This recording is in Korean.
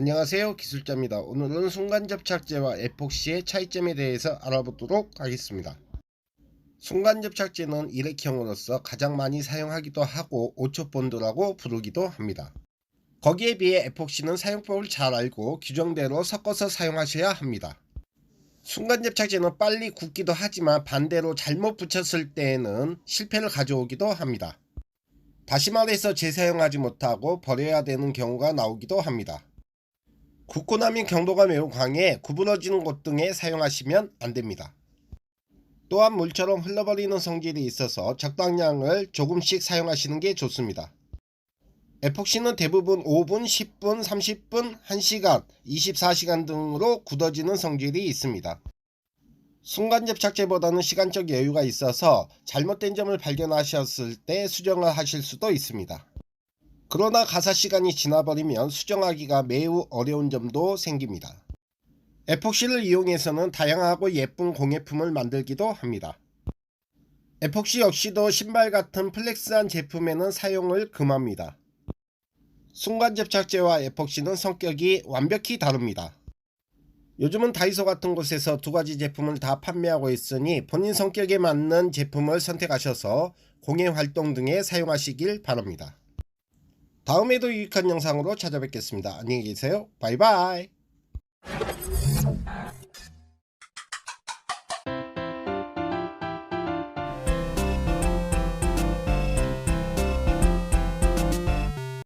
안녕하세요. 기술자입니다. 오늘은 순간접착제와 에폭시의 차이점에 대해서 알아보도록 하겠습니다. 순간접착제는 일회형으로서 가장 많이 사용하기도 하고 오초본드라고 부르기도 합니다. 거기에 비해 에폭시는 사용법을 잘 알고 규정대로 섞어서 사용하셔야 합니다. 순간접착제는 빨리 굳기도 하지만 반대로 잘못 붙였을 때에는 실패를 가져오기도 합니다. 다시 말해서 재사용하지 못하고 버려야 되는 경우가 나오기도 합니다 굳고 나면 경도가 매우 강해 구부러지는 곳 등에 사용하시면 안됩니다. 또한 물처럼 흘러버리는 성질이 있어서 적당량을 조금씩 사용하시는 게 좋습니다. 에폭시는 대부분 5분, 10분, 30분, 1시간, 24시간 등으로 굳어지는 성질이 있습니다. 순간 접착제보다는 시간적 여유가 있어서 잘못된 점을 발견하셨을 때 수정을 하실 수도 있습니다. 그러나 가사 시간이 지나버리면 수정하기가 매우 어려운 점도 생깁니다. 에폭시를 이용해서는 다양하고 예쁜 공예품을 만들기도 합니다. 에폭시 역시도 신발 같은 플렉스한 제품에는 사용을 금합니다. 순간 접착제와 에폭시는 성격이 완벽히 다릅니다. 요즘은 다이소 같은 곳에서 두 가지 제품을 다 판매하고 있으니 본인 성격에 맞는 제품을 선택하셔서 공예 활동 등에 사용하시길 바랍니다. 다음에도 유익한 영상으로 찾아뵙겠습니다. 안녕히 계세요. 바이바이.